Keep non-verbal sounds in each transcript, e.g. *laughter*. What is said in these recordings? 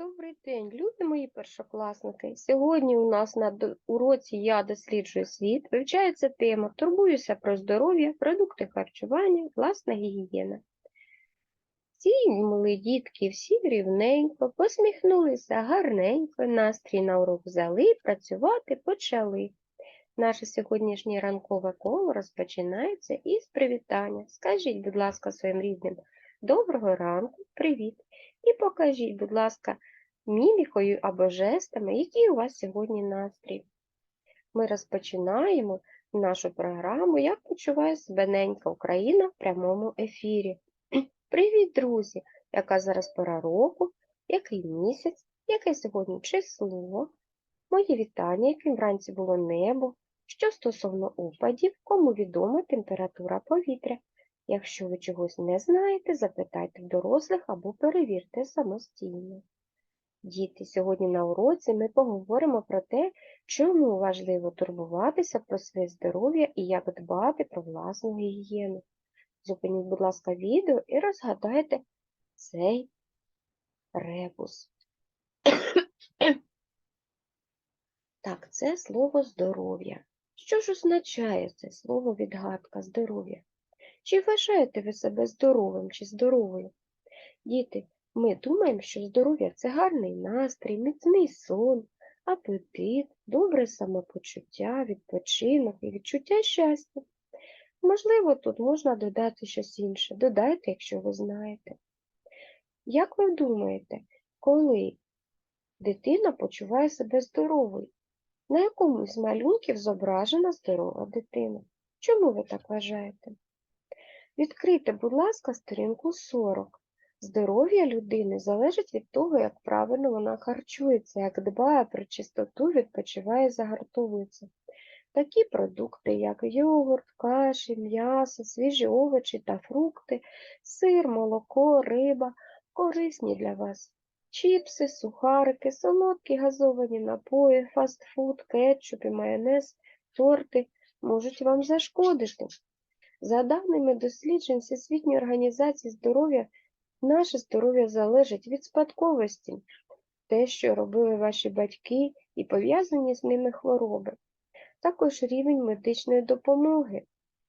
Добрий день, любі мої першокласники. Сьогодні у нас на уроці Я досліджую світ вивчається тема Турбуюся про здоров'я, продукти харчування, власна гігієна. Всі мали дітки, всі рівненько, посміхнулися гарненько, настрій на урок взяли, працювати почали. Наше сьогоднішнє ранкове коло розпочинається із привітання. Скажіть, будь ласка, своїм рідним доброго ранку, привіт. І покажіть, будь ласка, мімікою або жестами, який у вас сьогодні настрій. Ми розпочинаємо нашу програму Як почуває себе ненька Україна в прямому ефірі. *clears throat* Привіт, друзі! Яка зараз пора року, який місяць, яке сьогодні число, мої вітання, яким вранці було небо, що стосовно опадів, кому відома температура повітря. Якщо ви чогось не знаєте, запитайте в дорослих або перевірте самостійно. Діти, сьогодні на уроці ми поговоримо про те, чому важливо турбуватися про своє здоров'я і як дбати про власну гігієну. Зупиніть, будь ласка, відео і розгадайте цей ребус. *coughs* Так, це слово здоров'я. Що ж означає це слово відгадка здоров'я? Чи вважаєте ви себе здоровим чи здоровою? Діти, ми думаємо, що здоров'я це гарний настрій, міцний сон, апетит, добре самопочуття, відпочинок і відчуття щастя. Можливо, тут можна додати щось інше. Додайте, якщо ви знаєте. Як ви думаєте, коли дитина почуває себе здоровою? На якому з малюнків зображена здорова дитина? Чому ви так вважаєте? Відкрийте, будь ласка, сторінку 40. Здоров'я людини залежить від того, як правильно вона харчується, як дбає про чистоту, відпочиває, загартовується. Такі продукти, як йогурт, каші, м'ясо, свіжі овочі та фрукти, сир, молоко, риба, корисні для вас. Чіпси, сухарики, солодкі газовані напої, фастфуд, кетчуп і майонез, торти можуть вам зашкодити. За даними досліджень Всесвітньої організації здоров'я, наше здоров'я залежить від спадковості, те, що робили ваші батьки і пов'язані з ними хвороби. Також рівень медичної допомоги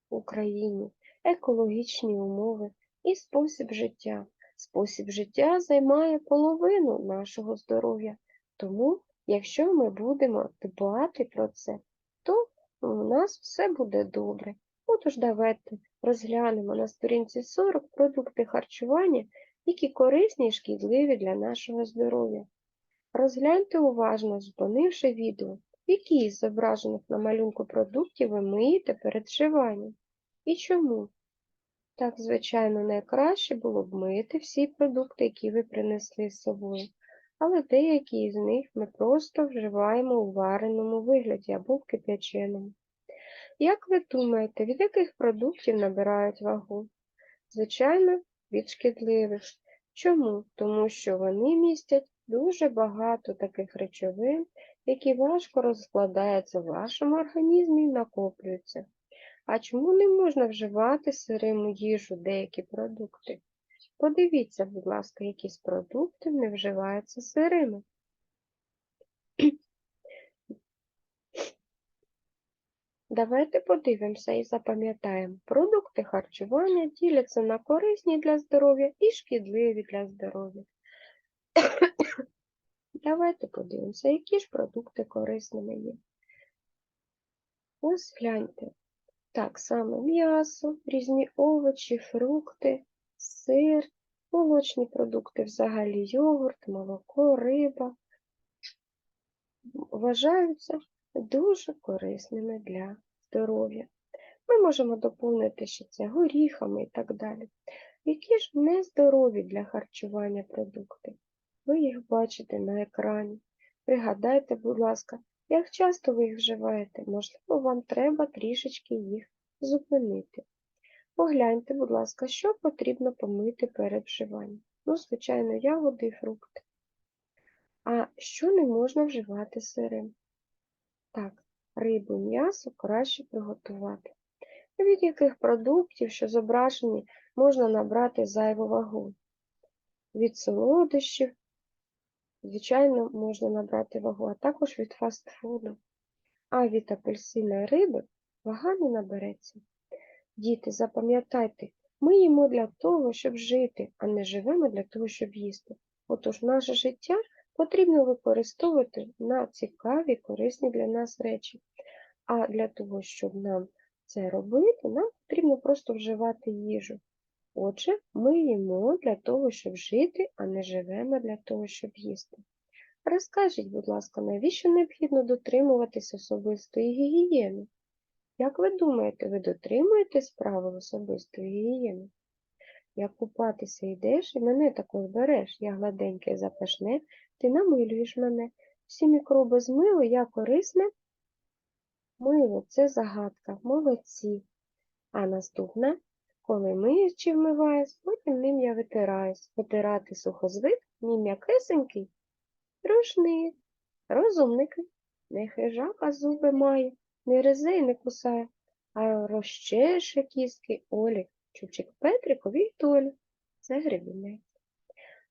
в Україні, екологічні умови і спосіб життя. Спосіб життя займає половину нашого здоров'я, тому, якщо ми будемо дбати про це, то у нас все буде добре. Отож, давайте розглянемо на сторінці 40 продукти харчування, які корисні і шкідливі для нашого здоров'я. Розгляньте уважно, зупинивши відео, які із зображених на малюнку продуктів ви миєте перед вживанням. І чому? Так, звичайно, найкраще було б мити всі продукти, які ви принесли з собою, але деякі з них ми просто вживаємо у вареному вигляді або в кип'яченому. Як ви думаєте, від яких продуктів набирають вагу? Звичайно, від шкідливих. Чому? Тому що вони містять дуже багато таких речовин, які важко розкладаються в вашому організмі і накоплюються. А чому не можна вживати сирим їжу деякі продукти? Подивіться, будь ласка, які з продуктів не вживаються сирими. Давайте подивимося і запам'ятаємо. Продукти харчування діляться на корисні для здоров'я і шкідливі для здоров'я. *coughs* Давайте подивимося, які ж продукти корисними є. Ось гляньте. Так само м'ясо, різні овочі, фрукти, сир, молочні продукти, взагалі йогурт, молоко, риба вважаються дуже корисними для здоров'я. Ми можемо доповнити ще це горіхами і так далі. Які ж нездорові для харчування продукти? Ви їх бачите на екрані. Пригадайте, будь ласка, як часто ви їх вживаєте, можливо, вам треба трішечки їх зупинити. Погляньте, будь ласка, що потрібно помити перед вживанням. Ну, звичайно, ягоди і фрукти. А що не можна вживати сирим? Так, рибу, м'ясо краще приготувати. Від яких продуктів, що зображені, можна набрати зайву вагу? Від солодощів, звичайно, можна набрати вагу, а також від фастфуду. А від апельсина риби вага не набереться. Діти, запам'ятайте, ми їмо для того, щоб жити, а не живемо для того, щоб їсти. Отож, наше життя потрібно використовувати на цікаві, корисні для нас речі. А для того, щоб нам це робити, нам потрібно просто вживати їжу. Отже, ми їмо для того, щоб жити, а не живемо для того, щоб їсти. Розкажіть, будь ласка, навіщо необхідно дотримуватись особистої гігієни? Як ви думаєте, ви дотримуєтесь правил особистої гігієни? Як купатися йдеш і мене також береш, я гладеньке запашне, ти намилюєш мене. Всі мікроби змили, я корисне. Мило це загадка, молодці. А наступна, коли миєш чи вмиваєш, потім ним я витираюсь. Витирати сухозвик, мій м'якесенький, рушник, розумники, не хижак, а зуби має, не резе й не кусає, а розчеше кістки Олі, чубчик Петрикові й Толі. Це грибінець.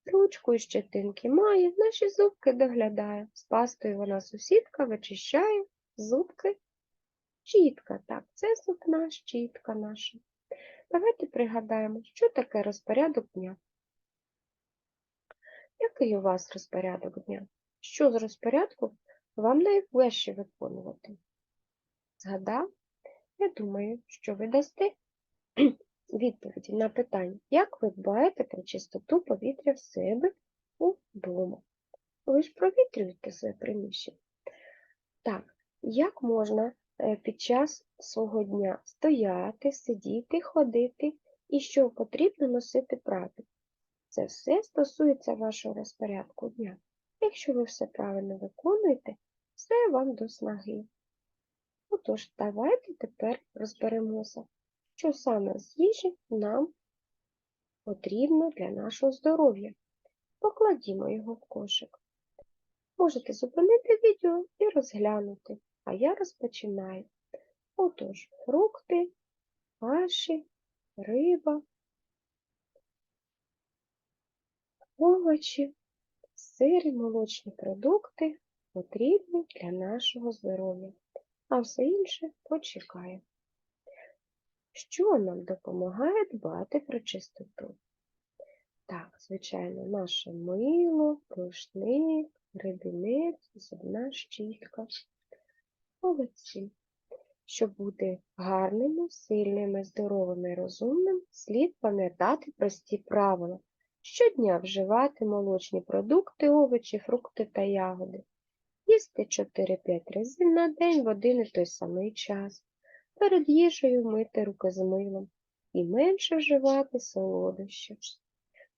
Ручку і щетинки має, наші зубки доглядає. З пастою вона сусідка вичищає зубки. Щітка, так, це зубна щітка наша. Давайте пригадаємо, що таке розпорядок дня. Який у вас розпорядок дня? Що з розпорядку вам найважче виконувати? Згадав? Я думаю, що ви дасте *clears throat* відповіді на питання, як ви дбаєте про чистоту повітря в себе вдома. Ви ж провітрюєте своє приміщення. Так, як можна під час свого дня стояти, сидіти, ходити і що потрібно носити правильно? Це все стосується вашого розпорядку дня. Якщо ви все правильно виконуєте, все вам до снаги. Отож, давайте тепер розберемося, що саме з їжі нам потрібно для нашого здоров'я. Покладімо його в кошик. Можете зупинити відео і розглянути, а я розпочинаю. Отож, фрукти, каші, риба, овочі, сир і молочні продукти потрібні для нашого здоров'я, а все інше почекає. Що нам допомагає дбати про чистоту? Так, звичайно, наше мило, рушник, гребінець, зубна щітка. Молодці. Щоб бути гарними, сильними, здоровими і розумними, слід пам'ятати прості правила. Щодня вживати молочні продукти, овочі, фрукти та ягоди. Їсти 4-5 разів на день в один і той самий час. Перед їжею мити руки з милом і менше вживати солодощів.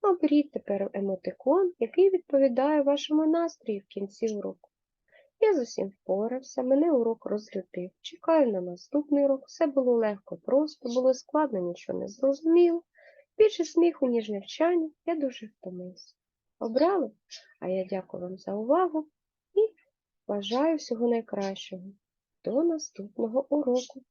Оберіть тепер емотикон, який відповідає вашому настрою в кінці уроку. Я з усім впорався, мене урок розлютив. Чекаю на наступний урок. Все було легко, просто, було складно, нічого не зрозуміло. Більше сміху, ніж навчання, я дуже втомився. Обрали? А я дякую вам за увагу і бажаю всього найкращого. До наступного уроку.